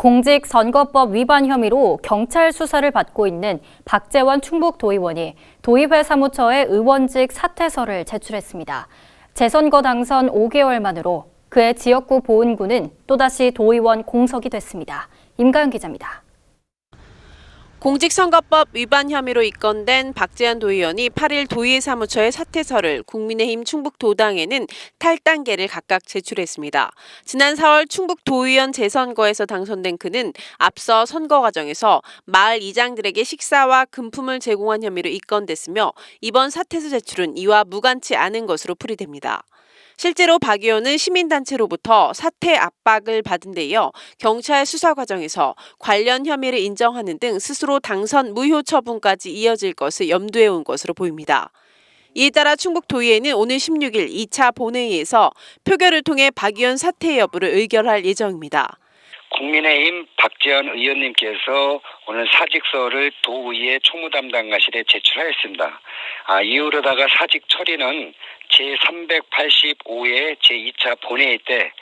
공직선거법 위반 혐의로 경찰 수사를 받고 있는 박재원 충북도의원이 도의회 사무처에 의원직 사퇴서를 제출했습니다. 재선거 당선 5개월 만으로 그의 지역구 보은구는 또다시 도의원 공석이 됐습니다. 임가연 기자입니다. 공직선거법 위반 혐의로 입건된 박재현 도의원이 8일 도의회 사무처에 사퇴서를 국민의힘 충북도당에는 탈당계를 각각 제출했습니다. 지난 4월 충북 도의원 재선거에서 당선된 그는 앞서 선거 과정에서 마을 이장들에게 식사와 금품을 제공한 혐의로 입건됐으며 이번 사퇴서 제출은 이와 무관치 않은 것으로 풀이됩니다. 실제로 박 의원은 시민단체로부터 사퇴 압박을 받은 데 이어 경찰 수사 과정에서 관련 혐의를 인정하는 등 스스로 당선 무효 처분까지 이어질 것을 염두에 온 것으로 보입니다. 이에 따라 충북도의회는 오늘 16일 2차 본회의에서 표결을 통해 박 의원 사퇴 여부를 의결할 예정입니다. 국민의힘 박지원 의원님께서 오늘 사직서를 도의회 총무담당과실에 제출하였습니다. 아, 이후로다가 사직 처리는 제385회 제2차 본회의 때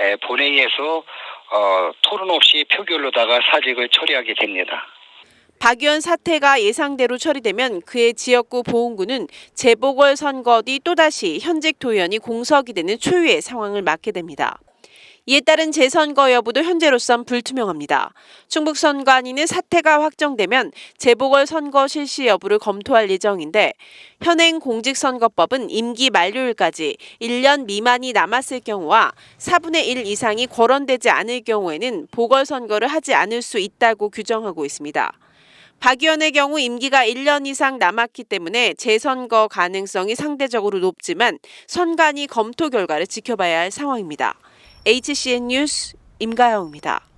에, 본회의에서 어, 토론 없이 표결로다가 사직을 처리하게 됩니다. 박 의원 사퇴가 예상대로 처리되면 그의 지역구 보은구는 재보궐 선거 뒤 또다시 현직 도의원이 공석이 되는 초유의 상황을 맞게 됩니다. 이에 따른 재선거 여부도 현재로선 불투명합니다. 충북 선관위는 사태가 확정되면 재보궐 선거 실시 여부를 검토할 예정인데 현행 공직선거법은 임기 만료일까지 1년 미만이 남았을 경우와 4분의 1 이상이 거론되지 않을 경우에는 보궐선거를 하지 않을 수 있다고 규정하고 있습니다. 박 의원의 경우 임기가 1년 이상 남았기 때문에 재선거 가능성이 상대적으로 높지만 선관위 검토 결과를 지켜봐야 할 상황입니다. HCN 뉴스 임가영입니다.